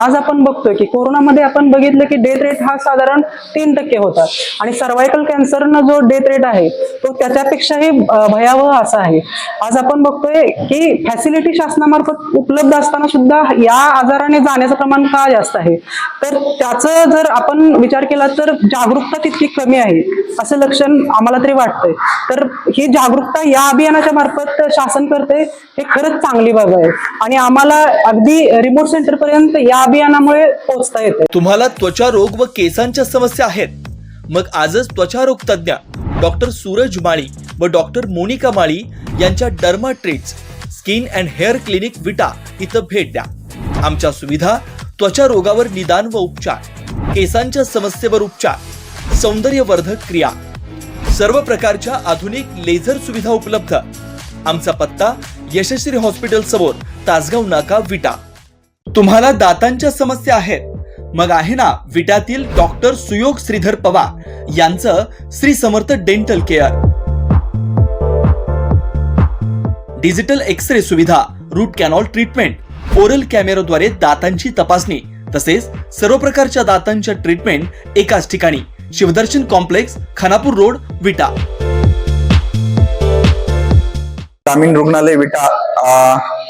आज आपण बघतोय की कोरोनामध्ये आपण बघितलं की डेथ रेट हा साधारण तीन टक्के होता. आणि सर्वायकल कॅन्सरनं जो डेथ रेट आहे तो त्याच्यापेक्षाही भयावह असा आहे. आज आपण बघतोय की फॅसिलिटी शासनामार्फत उपलब्ध असताना सुद्धा या आजाराने जाण्याचं प्रमाण का जास्त आहे? तर त्याचं जर आपण विचार केला तर जागरूकता तितकी कमी आहे असं लक्षण आम्हाला तरी वाटतंय. तर ही जागरूकता या अभियानाच्या मार्फत शासन करते हे खरंच चांगली बाब आहे. आणि आम्हाला अगदी रिमोट सेंटर पर्यंत या अभियानामुळे पोहोचता येते. तुम्हाला त्वचा रोग व केसांच्या समस्या आहेत. मग आजच त्वचा रोग तज्ज्ञ डॉक्टर सूरज माळी व डॉक्टर मोनिका माळी यांच्या derma treats skin and hair clinic Vita इथं भेट द्या. आमच्या सुविधा त्वचा रोगावर निदान व उपचार केसांच्या समस्येवर उपचार सौंदर्यवर्धक क्रिया सर्व प्रकारच्या आधुनिक लेझर सुविधा उपलब्ध. आमचा पत्ता यशस्वी हॉस्पिटल समोर तासगाव नाका विटा. तुम्हाला दातांच्या समस्या आहेत. मग आहे ना विटातील डॉक्टर सुयोग श्रीधर पवार यांचं Shri Samarth dental care. Digital X ray सुविधा रूट कॅनॉल ट्रीटमेंट ओरल कॅमेराद्वारे दातांची तपासणी तसेच सर्व प्रकारच्या दातांच्या ट्रीटमेंट एकाच ठिकाणी. Shivdarshan complex Khanapur road Vita. ग्रामीण रुग्णालय विटा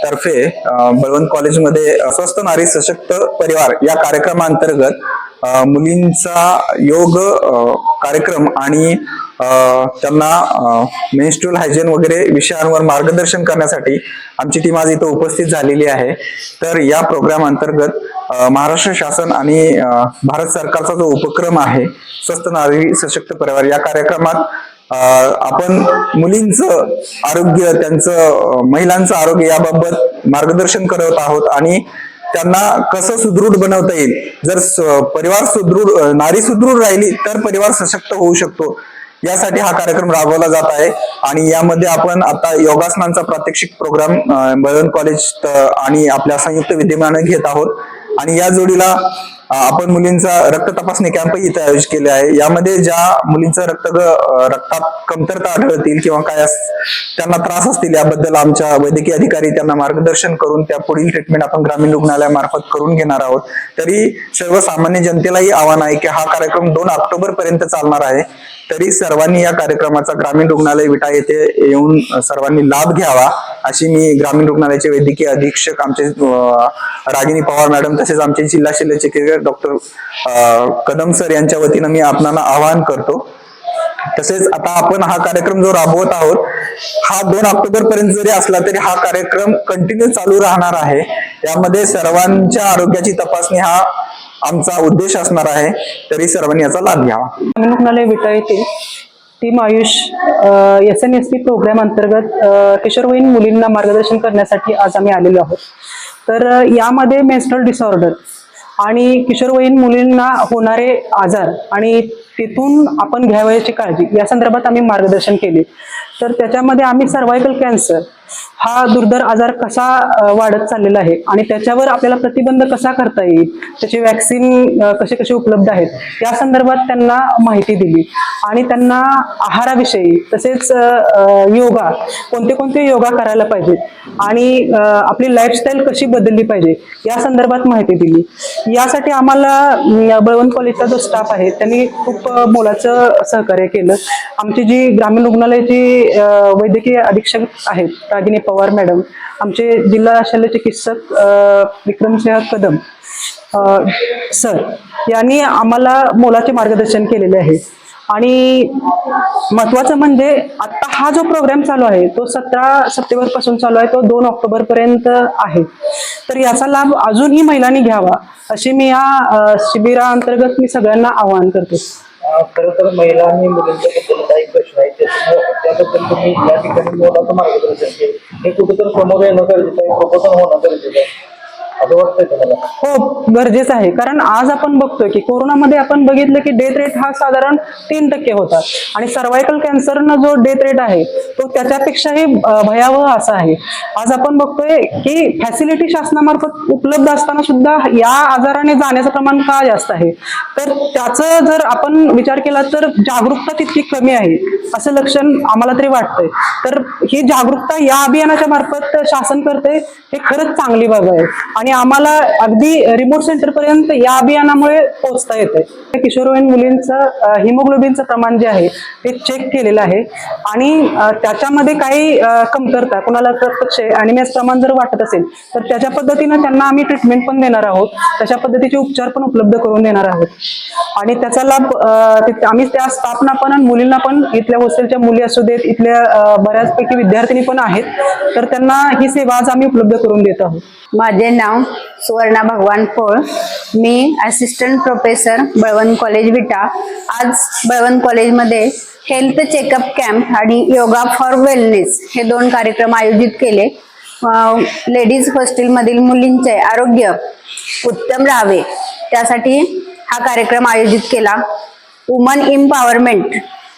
तर्फे बळवंत कॉलेजमध्ये स्वस्त नारी सशक्त परिवार या कार्यक्रमांतर्गत मुलींचा योग कार्यक्रम आणि त्यांना मेन्स्ट्रुअल हायजीन वगैरे विषयांवर मार्गदर्शन करण्यासाठी आमची टीम आज इथं उपस्थित झालेली आहे. तर या प्रोग्राम अंतर्गत महाराष्ट्र शासन आणि भारत सरकारचा जो उपक्रम आहे स्वस्थ नारी सशक्त परिवार या कार्यक्रमात आपण मुलींचं आरोग्य त्यांचं महिलांचं आरोग्य याबाबत मार्गदर्शन करत आहोत आणि त्यांना कसं सुदृढ बनवता येईल? जर परिवार सुदृढ नारी सुदृढ राहिली तर परिवार सशक्त होऊ शकतो. यासाठी हा कार्यक्रम राबवला जात आहे आणि यामध्ये आपण आता योगासनांचा प्रात्यक्षिक प्रोग्राम बळवंत कॉलेज आणि आपल्या संयुक्त विद्यमानं घेत आहोत. आणि या जोडीला आपण मुलींचा रक्त तपासणी कॅम्पही इथे आयोजित केले आहे. यामध्ये ज्या मुलींचं रक्त रक्तात कमतरता आढळतील किंवा काय त्यांना त्रास असतील याबद्दल आमच्या वैद्यकीय अधिकारी त्यांना मार्गदर्शन करून त्या पुढील ट्रीटमेंट आपण ग्रामीण रुग्णालयामार्फत करून घेणार आहोत. तरी सर्वसामान्य जनतेलाही आव्हान आहे की हा कार्यक्रम दोन ऑक्टोबर पर्यंत चालणार आहे. तरी सर्वांनी या कार्यक्रमाचा ग्रामीण रुग्णालय विटा येथे येऊन सर्वांनी लाभ घ्यावा अशी मी ग्रामीण रुग्णालयाचे वैद्यकीय अधीक्षक आमचे रागिनी पवार मॅडम तसेच आमचे जिल्हा शल्य चिकित्सक डॉक्टर कदम सर यांच्या वतीनं मी आपणाला आवाहन करतो. तसेच आता आपण हा कार्यक्रम जो राबवत आहोत हा दोन ऑक्टोबर पर्यंत जरी असला तरी हा कार्यक्रम कंटिन्यू चालू राहणार आहे. यामध्ये सर्वांच्या आरोग्याची तपासणी हा आमचा उद्देश असणार आहे. तरी सर्वांनी याचा लाभ घ्यावा. रुग्णालय विटा येथील team Ayush S N S P programme अंतर्गत किशोरवयीन मुलींना मार्गदर्शन करण्यासाठी आज आम्ही आलेलो आहोत. तर यामध्ये मेन्स्ट्रल डिसऑर्डर आणि किशोरवयीन मुलींना होणारे आजार आणि तिथून आपण घ्यावयाची काळजी या संदर्भात आम्ही मार्गदर्शन केले. तर त्याच्यामध्ये आम्ही सर्वायकल कॅन्सर हा दुर्धर आजार कसा वाढत चाललेला आहे? आणि त्याच्यावर आपल्याला प्रतिबंध कसा करता येईल? त्याचे वॅक्सिन कसे कसे उपलब्ध आहेत? या संदर्भात त्यांना माहिती दिली. आणि त्यांना आहाराविषयी तसेच योगा कोणते कोणते योगा करायला पाहिजेत? आणि आपली लाईफस्टाईल कशी बदलली पाहिजे? या संदर्भात माहिती दिली. यासाठी आम्हाला बळवंत कॉलेजचा जो स्टाफ आहे त्यांनी खूप मोलाचं सहकार्य केलं. आमची जी ग्रामीण रुग्णालयाची वैद्यकीय अधीक्षक आहेत रागिनी पवार मॅडम आमचे जिल्हा शल्य चिकित्सक विक्रमसिंह कदम सर यांनी आम्हाला मोलाचे मार्गदर्शन केलेले आहे. आणि महत्वाचं म्हणजे आता हा जो प्रोग्राम चालू आहे तो सतरा सप्टेंबरपासून चालू आहे तो दोन ऑक्टोबर पर्यंत आहे. तर याचा लाभ अजूनही महिलांनी घ्यावा अशी मी या शिबिराअंतर्गत मी सगळ्यांना आवाहन करते. खरं तर महिला आणि मुलींच्या बद्दल काही प्रश्न आहेत त्याच्यामुळे त्याबद्दल तुम्ही या ठिकाणी मोलाचं मार्गदर्शन केलं. हे कुठेतरी समोर येणं गरजेचं आहे प्रबोधन होणं गरजेचं आहे. असं वाटतंय तुम्हाला? हो गरजेचं आहे. कारण आज आपण बघतोय की कोरोनामध्ये आपण बघितलं की डेथ रेट हा साधारण तीन टक्के होता. आणि सर्वायकल कॅन्सरनं जो डेथ रेट आहे तो त्याच्यापेक्षाही भयावह असा आहे. आज आपण बघतोय की फॅसिलिटी शासनामार्फत उपलब्ध असताना सुद्धा या आजाराने जाण्याचं प्रमाण का जास्त आहे? तर त्याचं जर आपण विचार केला तर जागरूकता तितकी कमी आहे असं लक्षण आम्हाला तरी वाटतंय. तर ही जागरूकता या अभियानाच्या मार्फत शासन करते हे खरंच चांगली बाब आहे. आणि आम्हाला अगदी रिमोट सेंटर पर्यंत या अभियानामुळे पोहोचता येते किशोरवयीन मुलींचं हिमोग्लोबिनचं प्रमाण जे आहे ते चेक केलेलं आहे. आणि त्याच्यामध्ये काही कमतरता कुणाला प्रत्यक्ष अॅनिमियाचं प्रमाण जर वाटत असेल तर त्याच्या पद्धतीनं त्यांना आम्ही ट्रीटमेंट पण देणार आहोत. तशा पद्धतीचे उपचार पण उपलब्ध करून देणार आहोत. आणि त्याचा लाभ आम्ही त्या स्थापना पण आणि मुलींना पण इथल्या हॉस्टेलच्या मुली असू देत इथल्या बऱ्याचपैकी विद्यार्थिनी पण आहेत तर त्यांना ही सेवा आज आम्ही उपलब्ध करून देत आहोत. माझे नाव सुवर्णा भगवान पोळ. मी assistant professor Balwant college Vita. आज बळवंत कॉलेजमध्ये हेल्थ चेकअप कॅम्प आणि योगा फॉर वेलनेस हे दोन कार्यक्रम आयोजित केले. लेडीज हॉस्टेलमधील मुलींचे आरोग्य उत्तम राहावे. त्यासाठी हा कार्यक्रम आयोजित केला. वुमन इम्पॉवरमेंट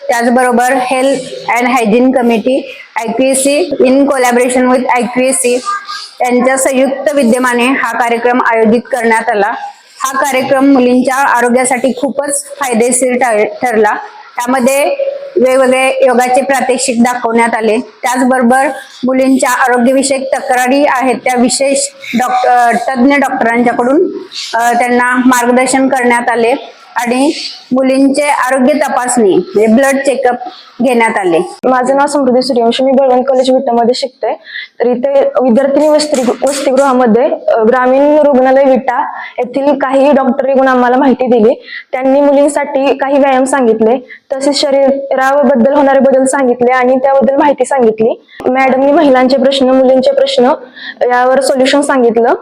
त्याचबरोबर health and hygiene committee IQAC in collaboration with IQAC यांच्या संयुक्त विद्यमाने हा कार्यक्रम आयोजित करण्यात आला. हा कार्यक्रम मुलींच्या आरोग्यासाठी खूपच फायदेशीर ठरला. त्यामध्ये वेगवेगळे योगाचे प्रात्यक्षिक दाखवण्यात आले. त्याचबरोबर मुलींच्या आरोग्यविषयक तक्रारी आहेत त्या विशेष डॉक्टर तज्ज्ञ डॉक्टरांच्याकडून त्यांना मार्गदर्शन करण्यात आले. आणि मुलींचे आरोग्य तपासणी म्हणजे ब्लड चेकअप घेण्यात आले. माझं नाव समृद्धी सूर्यवंशी म्हणजे मी बळवंत कॉलेज विटामध्ये शिकते. तर इथे विद्यार्थिनी वस्ती वसतिगृहामध्ये ग्रामीण रुग्णालय विटा येथील काही डॉक्टर येऊन आम्हाला माहिती दिली. त्यांनी मुलींसाठी काही व्यायाम सांगितले. तसेच शरीराबद्दल होणारे बदल सांगितले आणि त्याबद्दल माहिती सांगितली. मॅडमनी महिलांचे प्रश्न मुलींचे प्रश्न यावर सोल्युशन सांगितलं.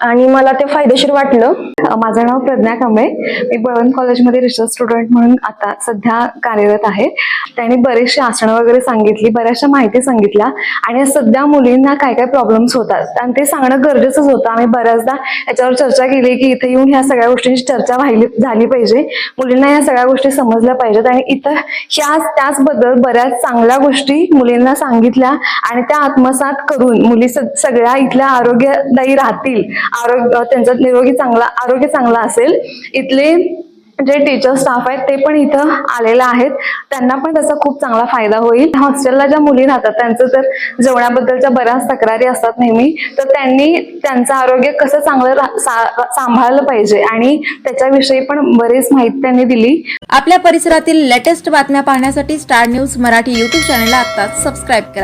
आणि मला ते फायदेशीर वाटलं. माझं नाव प्रज्ञा कांबळे. मी बळवंत कॉलेजमध्ये रिसर्च स्टुडंट म्हणून आता सध्या कार्यरत आहे. त्यांनी बरेचशी आसनं वगैरे सांगितली बऱ्याचशा माहिती सांगितल्या आणि सध्या मुलींना काय काय प्रॉब्लेम्स होतात आणि ते सांगणं गरजेचंच होतं. आम्ही बऱ्याचदा याच्यावर चर्चा केली की इथे येऊन ह्या सगळ्या गोष्टींची चर्चा व्हायली झाली पाहिजे. मुलींना ह्या सगळ्या गोष्टी समजल्या पाहिजेत आणि इथं ह्या त्याचबद्दल बऱ्याच चांगल्या गोष्टी मुलींना सांगितल्या आणि त्या आत्मसात करून मुली सगळ्या इथल्या आरोग्यदायी राहतील आरोग्य त्यांचा निरोगी चांगला आरोग्य चांगला असेल. इथले जे टीचर स्टाफ आहेत ते पण इथं आलेले आहेत. त्यांना पण त्याचा खूप चांगला फायदा होईल. हॉस्टेलला ज्या मुली राहतात त्यांचं तर जेवणाबद्दलच्या बऱ्याच तक्रारी असतात नेहमी. तर त्यांनी त्यांचं आरोग्य कसं चांगलं सा- सांभाळलं पाहिजे आणि त्याच्याविषयी पण बरीच माहिती त्यांनी दिली. आपल्या परिसरातील लेटेस्ट बातम्या पाहण्यासाठी स्टार न्यूज मराठी यूट्यूब चॅनलला आता सबस्क्राईब करा.